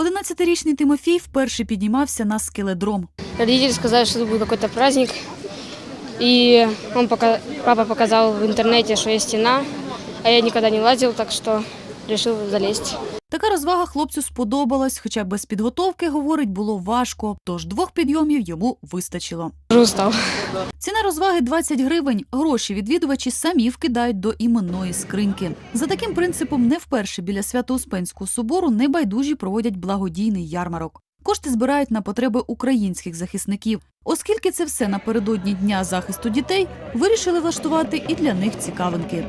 11-річний Тимофій вперше піднімався на скеледром. Родители сказали, що это буде какой-то праздник. І он пока, папа показав в інтернеті, що є стіна, а я ніколи не лазив, так что решил залезть. Така розвага хлопцю сподобалась, хоча без підготовки, говорить, було важко, тож двох підйомів йому вистачило. Уже. Ціна розваги 20 гривень. Гроші відвідувачі самі вкидають до іменної скриньки. За таким принципом не вперше біля Свято-Успенського собору небайдужі проводять благодійний ярмарок. Кошти збирають на потреби українських захисників. Оскільки це все напередодні дня захисту дітей, вирішили влаштувати і для них цікавинки.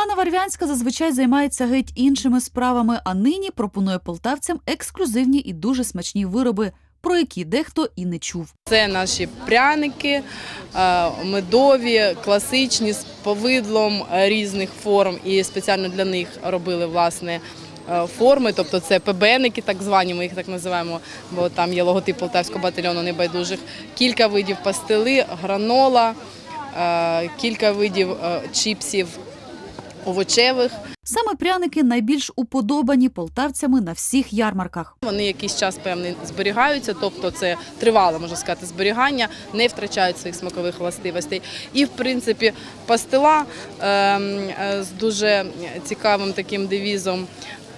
Світлана Варвянська зазвичай займається геть іншими справами, а нині пропонує полтавцям ексклюзивні і дуже смачні вироби, про які дехто і не чув. Це наші пряники, е, медові, класичні з повидлом різних форм, і спеціально для них робили власне. е, Форми, тобто це ПБНики, так звані, ми їх так називаємо, бо там є логотип Полтавського батальйону небайдужих. Кілька видів пастили, гранола, е, кілька видів чіпсів овочевих. Саме пряники найбільш уподобані полтавцями на всіх ярмарках. Вони якийсь час певний зберігаються, тобто це тривале, можна сказати, зберігання, не втрачають своїх смакових властивостей. І в принципі пастила ем, е, з дуже цікавим таким девізом.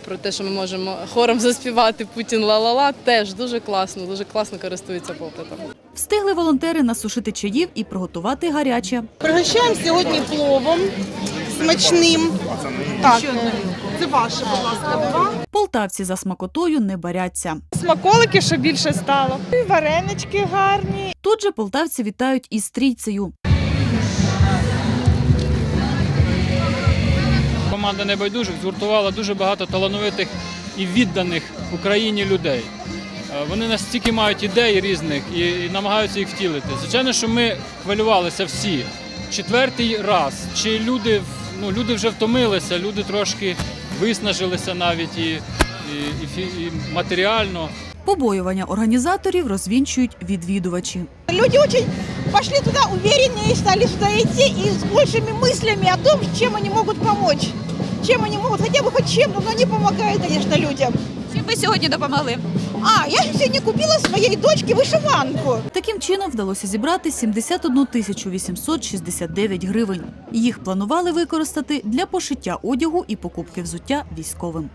Про те, що ми можемо хором заспівати Путін ла-ла-ла, теж дуже класно, дуже класно користується попитом. Встигли волонтери насушити чаїв і приготувати гаряче. Пригощаємо сьогодні пловом смачним. Так, це ваше, будь ласка, два. Полтавці за смакотою не баряться. Смаколики, що більше стало. І варенички гарні. Тут же полтавці вітають із трійцею. Команда небайдужих згуртувала дуже багато талановитих і відданих Україні людей. Е, Вони настільки мають ідей різних і, і намагаються їх втілити. Звичайно, що ми хвилювалися всі. Четвертий раз. Чи люди, в- ну, люди вже втомилися, люди трошки виснажилися навіть і, і, і, фі- і матеріально. Побоювання організаторів розвінчують відвідувачі. Люди дуже пошли туди уверені, стали сюда идти и с большими мислями о том, чим вони можуть помочь. Чим вони можуть, хоча б хоч чим, але но допомагають, звісно, людям. Чим ви сьогодні допомогли? А, я сьогодні купила своєї дочки вишиванку. Таким чином вдалося зібрати 71 тисячу 869 гривень. Їх планували використати для пошиття одягу і покупки взуття військовим.